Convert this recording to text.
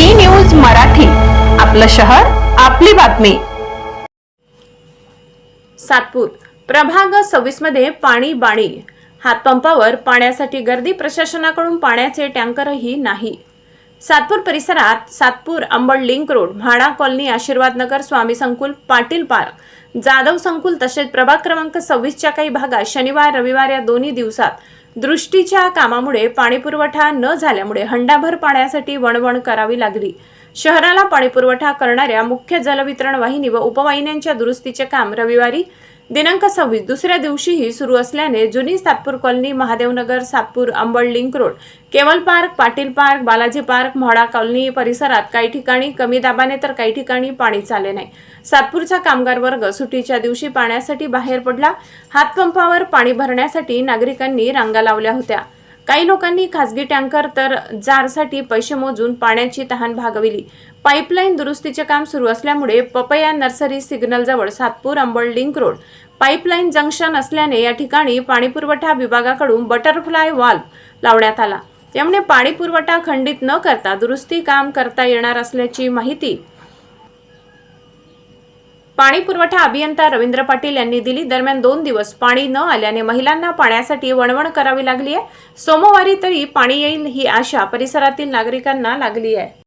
मराठी. आपलं शहर आपली बातमी. सातपूर प्रभाग सव्वीसमध्ये पाणी बाणी. हातपंपावर पाण्यासाठी गर्दी प्रशासनाकडून पाण्याचे टँकरही नाही. सातपूर परिसरात Satpur Ambad link road Mhada colony Ashirwad Nagar Swami संकुल पाटील पार्क जाधव संकुल तसेच प्रभाग क्रमांक सव्वीसच्या काही भागात शनिवार रविवार या दोन्ही दिवसात दृष्टीच्या कामामुळे पाणीपुरवठा न झाल्यामुळे हंडाभर पाण्यासाठी वणवण करावी लागली. शहराला पाणीपुरवठा करणाऱ्या मुख्य जलवितरण वाहिनी व उपवाहिन्यांच्या दुरुस्तीचे काम रविवारी दिनांक सव्वीस दुसऱ्या दिवशीही सुरू असल्याने जुनी Satpur colony Mahadevnagar Satpur Ambad link road Keval park Patil park Balaji park Mhada colony परिसरात काही ठिकाणी कमी दाबाने तर काही ठिकाणी पाणी चालले नाही. सातपूरचा कामगार वर्ग सुटीच्या दिवशी पाण्यासाठी बाहेर पडला. हातपंपावर पाणी भरण्यासाठी नागरिकांनी रांगा लावल्या होत्या. काही लोकांनी खासगी टँकर तर जारसाठी पैसे मोजून पाण्याची तहान भागविली. पाईपलाईन दुरुस्तीचे काम सुरू असल्यामुळे papaya nursery सिग्नलजवळ Satpur Ambad link road. Pipeline junction असल्याने या ठिकाणी पाणीपुरवठा विभागाकडून बटरफ्लाय वाल्व लावण्यात आला. त्यामुळे पाणीपुरवठा खंडित न करता दुरुस्ती काम करता येणार असल्याची माहिती पाणी पुरवठा अभियंता रवींद्र पाटील यांनी दिली. दरम्यान दोन दिवस पाणी न आल्याने महिलांना पाण्यासाठी वणवण करावी लागली आहे. सोमवारी तरी पाणी येईल ही आशा परिसरातील नागरिकांना लागली आहे.